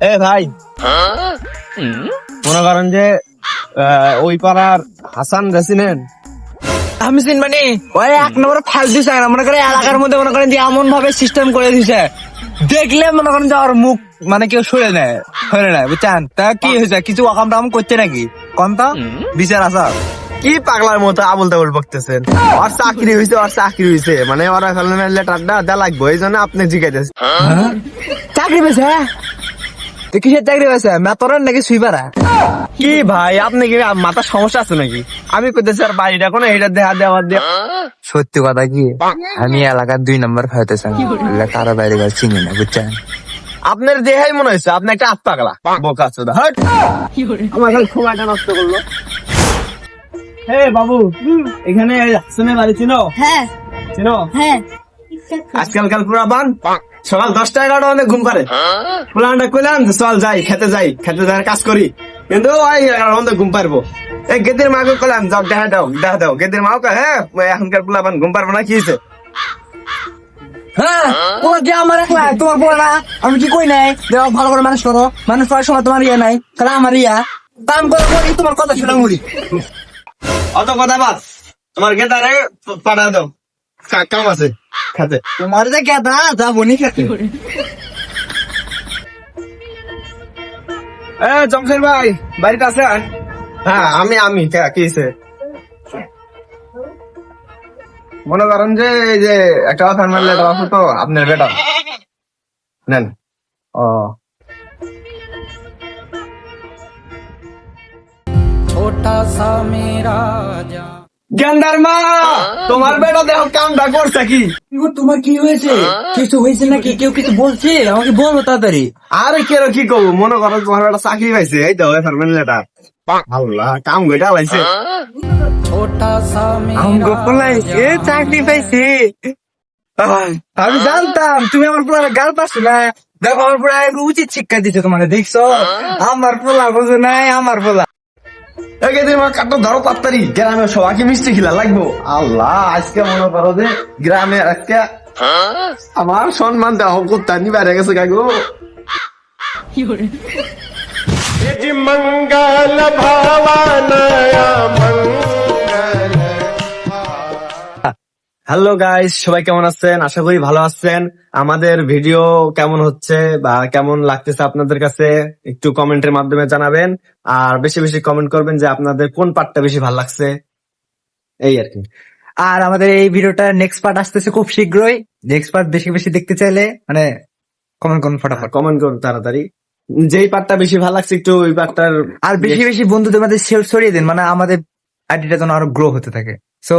এ ভাই। মনে করেন যে ওই পাড়ার হাসান রেসিডেন্ট। আমি চিন মানে ওই এক নম্বর ফাল দিছে মনে করে এলাকার মধ্যে মনে করেন যে এমন ভাবে সিস্টেম করে দিছে। দেখলে মনে করেন যে ওর মুখ মানে কেউ সরে নেয় সরে নেয় বুঝছেন? তা কি হয়েছে? কিছু অকাম টাম করছে নাকি? কোন তো? বিচার আসার কি পাগলার মতো আবল তাবল বকতেছেন? আর চাকরি হয়েছে আর চাকরি হয়েছে মানে ওরা ফেলেন লেটারটা দেওয়া লাগবে এই জন্য আপনি জিজ্ঞাসা চাকরি পেয়েছে? তো কিসের চাকরি পেয়েছে মেতরের নাকি সুইপারা কি ভাই আপনি কি মাথার সমস্যা আছে নাকি? আমি আর বাড়িটা কোনো এটা দেখা দেওয়ার দিয়ে। সত্যি কথা কি? আমি এলাকার দুই নম্বর খাইতে চাই কারও বাইরে চিনি না বুঝছেন? আপনার দেহাই মনে হয়েছে আপনি একটা আত পাগলা। বোকা চোদা হাট। আমার খালি সময়টা নষ্ট করল। হে বাবু এখানে হাসানের বাড়ি চিনো? হ্যাঁ। চিনো? হ্যাঁ। আজকালকাল পুরা বান। সকাল দশটা এগারোটা অনেক ঘুম পারে প্লানটা কইলাম যে চল যাই খেতে যাই খেতে যাই কাজ করি। কিন্তু ওই এগারো অনেক ঘুম পারব। এই গেদের মাকে কইলাম যাও দেখা দাও দেখা দাও। গেদের মাও কয় হ্যাঁ এখনকার পোলাপান ঘুম পারব না কি হয়েছে হ্যাঁ কি আমার একলা? তোমার বলে না আমি কি কই নাই? দেওয়া ভালো করে মানুষ করো। মানুষ করার সময় তোমার ইয়ে নাই তাহলে আমার ইয়া। কাম করে করি তোমার কথা শোনা মুড়ি অত কথা বাদ তোমার গেদারে পাঠা দাও। কাম আছে। খাতে। তোমার যে কেদা যাব নি খেতে। এ জমশের ভাই বাড়িতে আছে? হ্যাঁ আমি আমি মনে করেন যে এই যে একটা ফার্মার লেটার আছে তো আপনার বেটা। নেন। ও। গেন্দার মা তোমার বেটা দেখো কামটা করছে কি? তোমার কি হয়েছে? কিছু হয়েছে নাকি? কেউ কিছু বলছে? আমাকে বলো তাড়াতাড়ি। আরে কেন কি করব? মনে করো তোমার বেটা চাকরি পাইছে। এই তো লেটার আল্লাহ কাম গইটা লাইছে আমগো পোলাইছে চাকরি পাইছে। আমি জানতাম তুমি আমার পোলা গাল পাচ্ছো না। দেখো আমার পোলা উচিত শিক্ষা দিচ্ছে তোমার দেখছ? আমার পোলা বোঝো নাই আমার পোলা। একে তুমি আমার কাটো ধরো পাত্তারি গ্রামে সবাইকে মিষ্টি খিলা লাগবো আল্লাহ আজকে মনে করো যে গ্রামে আজকে আমার সম্মান দেওয়া করতে নিবারে গেছে কাকু मंगल भवनया হ্যালো গাইস সবাই কেমন আছেন? আশা করি ভালো আছেন। আমাদের ভিডিও কেমন হচ্ছে বা কেমন লাগতেছে আপনাদের কাছে একটু কমেন্টের মাধ্যমে জানাবেন। আর বেশি বেশি কমেন্ট করবেন যে আপনাদের কোন পার্টটা বেশি ভালো লাগছে। এই আর কি। আর আমাদের এই ভিডিওটা নেক্সট পার্ট আসতেছে খুব শীঘ্রই। নেক্সট পার্ট বেশি বেশি দেখতে চাইলে মানে কমেন্ট করুন ফটাফট। কমেন্ট করুন তাড়াতাড়ি। যেই পার্টটা বেশি ভালো লাগছে একটু ওই পার্টটার আর বেশি বেশি বন্ধুদের মধ্যে শেয়ার ছড়িয়ে দিন। মানে আমাদের আইডিটা যেন আরও গ্রো হতে থাকে। সো